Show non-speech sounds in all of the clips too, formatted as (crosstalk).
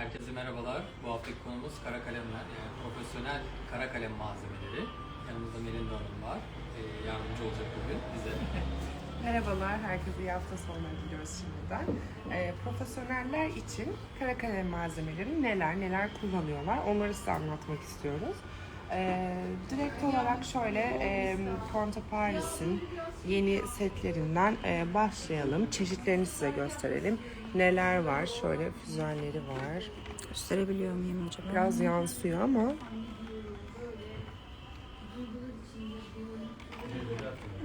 Herkese merhabalar. Bu haftaki konumuz kara kalemler. Yani profesyonel kara kalem malzemeleri. Yanımızda Melinda Hanım var. Ee, yardımcı olacak bugün bize. (laughs) Merhabalar, herkese iyi hafta sonları diliyoruz şimdiden. Ee, profesyoneller için kara kalem malzemeleri neler neler kullanıyorlar onları size anlatmak istiyoruz. Ee, direkt olarak şöyle e, Conte Paris'in yeni setlerinden e, başlayalım. Çeşitlerini size gösterelim. Neler var? Şöyle füzenleri var. Gösterebiliyor muyum acaba? Biraz yansıyor ama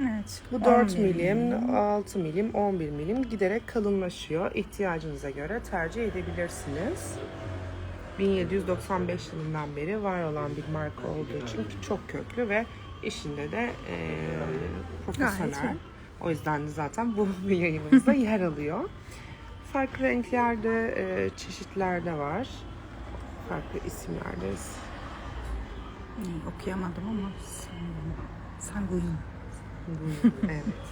Evet. Bu 4 11 milim, 6 milim, 11 milim giderek kalınlaşıyor. İhtiyacınıza göre tercih edebilirsiniz. 1795 yılından beri var olan bir marka olduğu için çok köklü ve işinde de e, profesyonel. O yüzden de zaten bu (laughs) yayınımızda (laughs) yer alıyor. Farklı renklerde, e, çeşitlerde var. Farklı isimlerde. İyi, okuyamadım ama sanguin. Bu- evet. (laughs)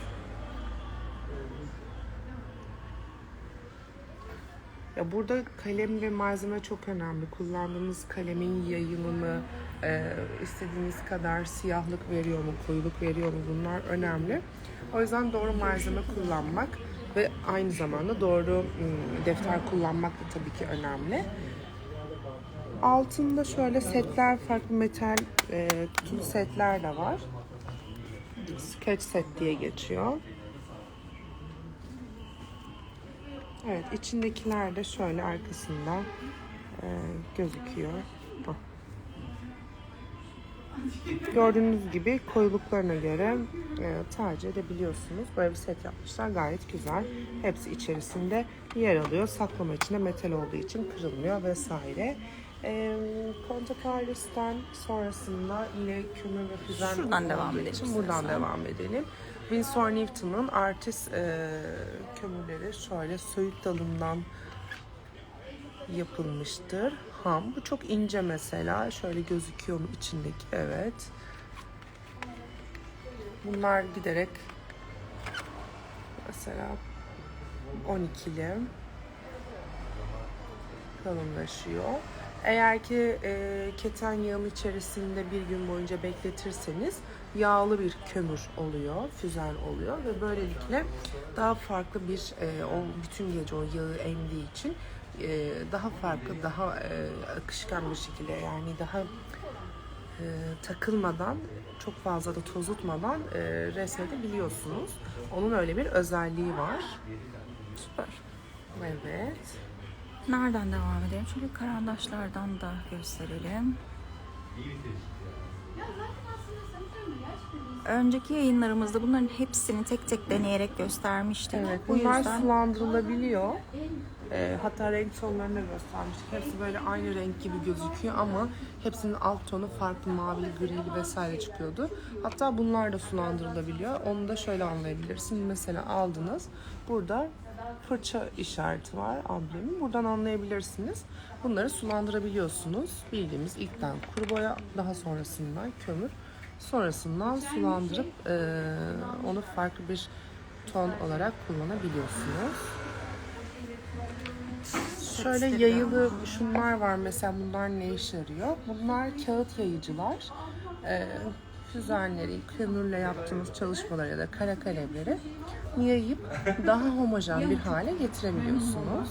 Ya burada kalem ve malzeme çok önemli. Kullandığınız kalemin yayılımı, e, istediğiniz kadar siyahlık veriyor mu, koyuluk veriyor mu bunlar önemli. O yüzden doğru malzeme kullanmak ve aynı zamanda doğru ım, defter kullanmak da tabii ki önemli. Altında şöyle setler, farklı metal e, kutu setler de var. Sketch set diye geçiyor. Evet, içindekiler de şöyle arkasında e, gözüküyor. Hah. Gördüğünüz gibi koyuluklarına göre e, tercih edebiliyorsunuz. Böyle bir set yapmışlar. Gayet güzel. Hepsi içerisinde yer alıyor. Saklama içinde metal olduğu için kırılmıyor vesaire. E, Conte Carlos'tan sonrasında yine kömür ve füzen Şuradan devam edelim Buradan devam edelim. Winsor Newton'un artist e, kömürleri şöyle söğüt dalından yapılmıştır. Ham. Bu çok ince mesela. Şöyle gözüküyor mu içindeki? Evet. Bunlar giderek mesela 12'li kalınlaşıyor. Eğer ki e, keten yağın içerisinde bir gün boyunca bekletirseniz yağlı bir kömür oluyor, füzen oluyor ve böylelikle daha farklı bir e, o bütün gece o yağı emdiği için e, daha farklı, daha e, akışkan bir şekilde yani daha e, takılmadan çok fazla da tozutmadan e, resmedebiliyorsunuz. Onun öyle bir özelliği var. Süper. Evet. Nereden devam edelim? Şöyle karandaşlardan da gösterelim. Önceki yayınlarımızda bunların hepsini tek tek deneyerek göstermiştik. Evet, Bu bunlar yüzden sulandırılabiliyor. Ee, hatta renk tonlarını göstermiştik. Hepsi böyle aynı renk gibi gözüküyor ama hepsinin alt tonu farklı mavili, grili vesaire çıkıyordu. Hatta bunlar da sulandırılabiliyor. Onu da şöyle anlayabilirsin. Mesela aldınız. Burada fırça işareti var amblemi. Buradan anlayabilirsiniz. Bunları sulandırabiliyorsunuz. Bildiğimiz ilkten kuru boya, daha sonrasından kömür. Sonrasından sulandırıp eee, onu farklı bir ton olarak kullanabiliyorsunuz. Şöyle yayılı şunlar var mesela bunlar ne işe yarıyor? Bunlar kağıt yayıcılar. Ee, füzenleri, kömürle yaptığımız çalışmaları ya da kara kalemleri yayıp daha homojen bir hale getirebiliyorsunuz.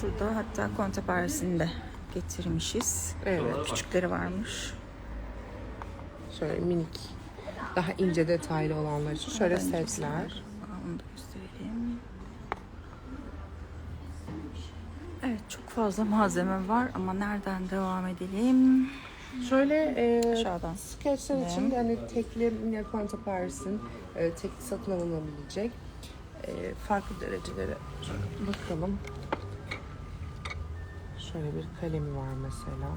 şurada hatta Conte Paris'ini de getirmişiz. Evet. Küçükleri varmış. Şöyle minik, daha ince detaylı olanlar için şöyle Bence setler. Onu da gösterelim. Evet çok fazla malzeme var ama nereden devam edelim? Şöyle e, Aşağıdan. Sketchler Ne? için de hani tekli yine Conte Paris'in e, tekli satın alınabilecek e, farklı derecelere şöyle bakalım. Şöyle bir kalemi var mesela.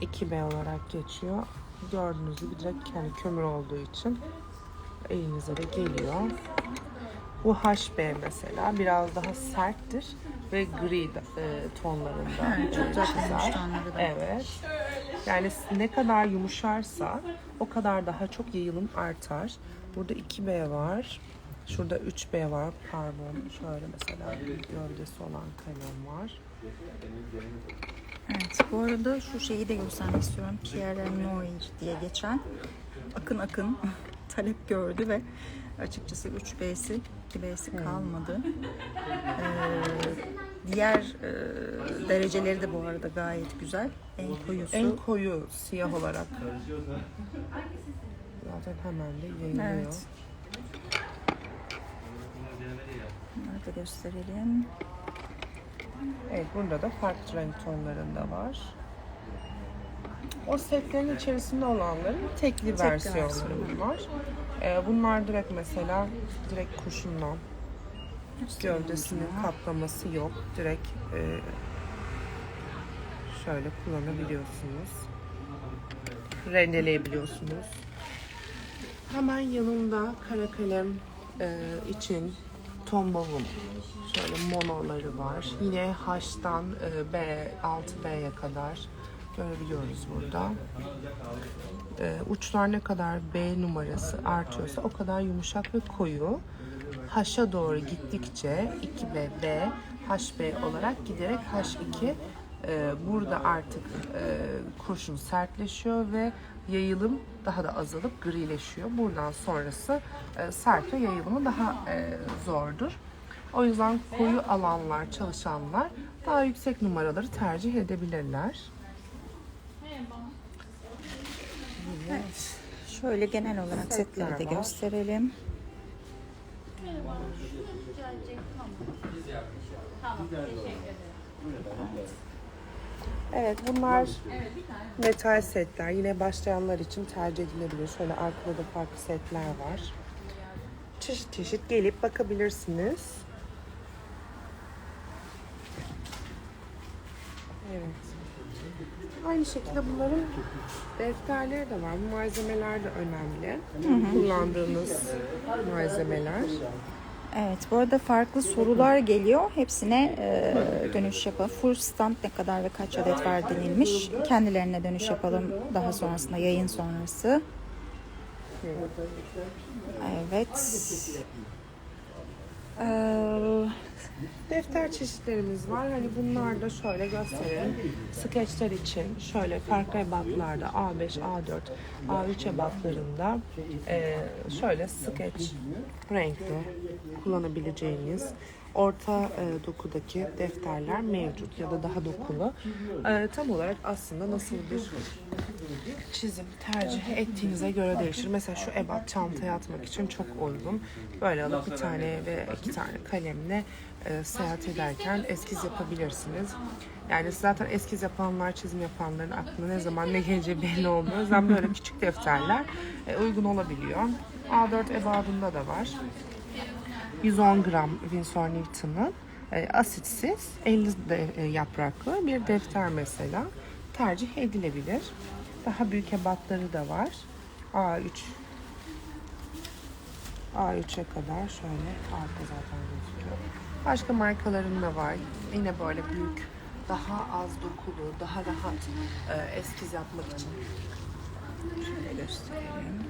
2B olarak geçiyor. Gördüğünüz gibi direkt yani kömür olduğu için elinize de geliyor. Bu HB mesela biraz daha serttir ve gri e, tonlarında. Evet, çok gümüş güzel. Evet. Yani ne kadar yumuşarsa o kadar daha çok yayılım artar. Burada 2B var. Şurada 3B var, pardon. Şöyle mesela gövdesi olan kalem var. Evet, bu arada şu şeyi de göstermek istiyorum. Pierre Noir diye geçen akın akın (laughs) talep gördü ve açıkçası 3B'si, 2B'si kalmadı. Ee, diğer e, dereceleri de bu arada gayet güzel. En koyusu. En koyu siyah olarak. Zaten hemen de yayılıyor. Evet. Bunları da gösterelim. Evet burada da farklı renk tonlarında var. O setlerin içerisinde olanların tekli Tekli versiyonları versiyonu. var. Ee, bunlar direkt mesela direkt kurşundan gövdesinin kaplaması yok. Direkt e, şöyle kullanabiliyorsunuz. Rendeleyebiliyorsunuz. Hemen yanında kara kalem e, için tombavum şöyle monoları var. Yine H'tan e, B, 6B'ye kadar görebiliyoruz burada. E, uçlar ne kadar B numarası artıyorsa o kadar yumuşak ve koyu. H'a doğru gittikçe 2B, B, HB olarak giderek H2 e, burada artık kurşun sertleşiyor ve yayılım daha da azalıp grileşiyor. Buradan sonrası e, sert ve yayılımı daha e, zordur. O yüzden koyu alanlar, çalışanlar daha yüksek numaraları tercih edebilirler. Evet. Şöyle genel olarak setleri de Setler var. gösterelim. Evet bunlar metal setler. Yine başlayanlar için tercih edilebilir. Şöyle arkada da farklı setler var. Çeşit çeşit gelip bakabilirsiniz. Evet. Aynı şekilde bunların defterleri de var. Bu malzemeler de önemli. Kullandığınız malzemeler. Evet, bu arada farklı sorular geliyor. Hepsine e, dönüş yapalım. Full stamp ne kadar ve kaç adet var denilmiş. Kendilerine dönüş yapalım daha sonrasında yayın sonrası. Evet. Ee, Defter çeşitlerimiz var. Hani bunlar da şöyle gösterelim. Skeçler için şöyle farklı ebatlarda A5, A4, A3 ebatlarında eee, şöyle skeç renkli kullanabileceğiniz orta e, dokudaki defterler mevcut ya da daha dokulu. E, tam olarak aslında nasıl bir çizim tercih ettiğinize göre değişir. Mesela şu ebat çantaya atmak için çok uygun. Böyle alıp bir tane ve iki tane kalemle e, seyahat ederken eskiz yapabilirsiniz. Yani zaten eskiz yapanlar, çizim yapanların aklına ne zaman ne geleceği belli olmuyor. O yüzden böyle küçük defterler e, uygun olabiliyor. A4 ebadında da var. 110 gram Winsor Newton'un e, asitsiz 50 de, e, yapraklı bir defter mesela tercih edilebilir. Daha büyük ebatları da var. A3 A3'e kadar şöyle arka zaten gözüküyor. Başka markaların da var. Yine böyle büyük, daha az dokulu, daha rahat e, eskiz yapmak için. şöyle gösterelim.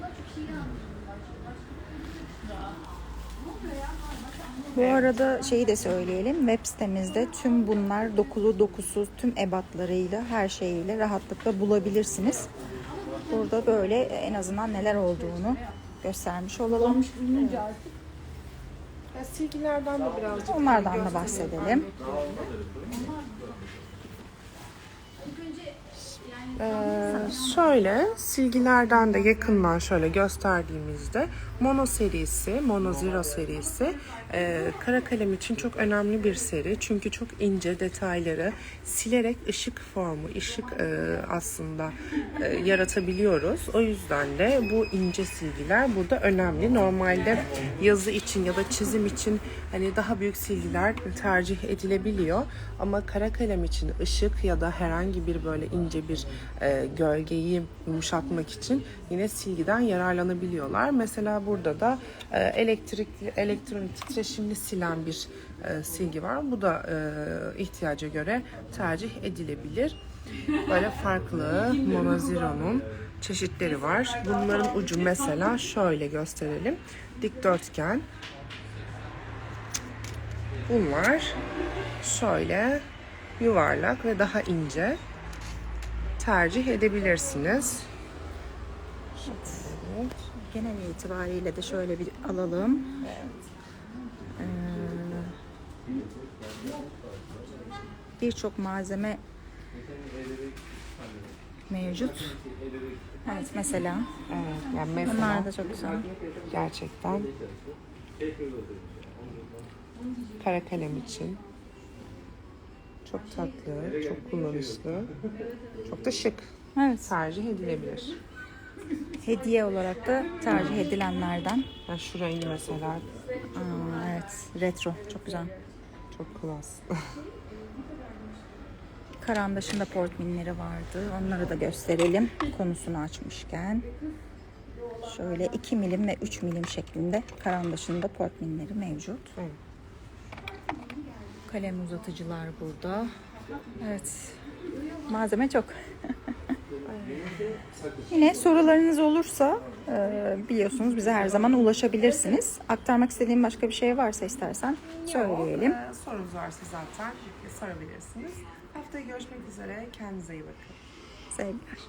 Bu arada şeyi de söyleyelim. Web sitemizde tüm bunlar dokulu dokusuz tüm ebatlarıyla her şeyiyle rahatlıkla bulabilirsiniz. Burada böyle en azından neler olduğunu göstermiş olalım. Ya, silgilerden de birazcık Onlardan da bahsedelim. Ee, şöyle silgilerden de yakından şöyle gösterdiğimizde Mono serisi, Mono Zero serisi e, kara kalem için çok önemli bir seri. Çünkü çok ince detayları silerek ışık formu, ışık e, aslında e, yaratabiliyoruz. O yüzden de bu ince silgiler burada önemli. Normalde yazı için ya da çizim için hani daha büyük silgiler tercih edilebiliyor. Ama kara kalem için ışık ya da herhangi bir böyle ince bir e, gölgeyi yumuşatmak için yine silgiden yararlanabiliyorlar. Mesela burada da e, elektrikli elektronik titreşimli silen bir e, silgi var. Bu da e, ihtiyaca göre tercih edilebilir. Böyle farklı Monozero'nun çeşitleri var. Bunların ucu mesela şöyle gösterelim. Dikdörtgen Bunlar şöyle yuvarlak ve daha ince tercih edebilirsiniz. Genel itibariyle de şöyle bir alalım. Ee, Birçok malzeme mevcut. Evet mesela. Evet, yani mesela Bunlar da çok güzel. gerçekten kara kalem için çok tatlı, çok kullanışlı, çok da şık Evet. tercih edilebilir. Hediye olarak da tercih edilenlerden. Yani şu rengi mesela Aa, evet. Retro. Çok güzel. çok klas. (laughs) Karandaş'ın da portminleri vardı. Onları da gösterelim konusunu açmışken. Şöyle 2 milim ve 3 milim şeklinde Karandaş'ın da portminleri mevcut. Evet. Kalem uzatıcılar burada. Evet. Malzeme çok. (laughs) Yine sorularınız olursa e, biliyorsunuz bize her zaman ulaşabilirsiniz. Aktarmak istediğim başka bir şey varsa istersen söyleyelim. Ee, sorunuz varsa zaten sorabilirsiniz. Haftaya görüşmek üzere. Kendinize iyi bakın. Sevgiler.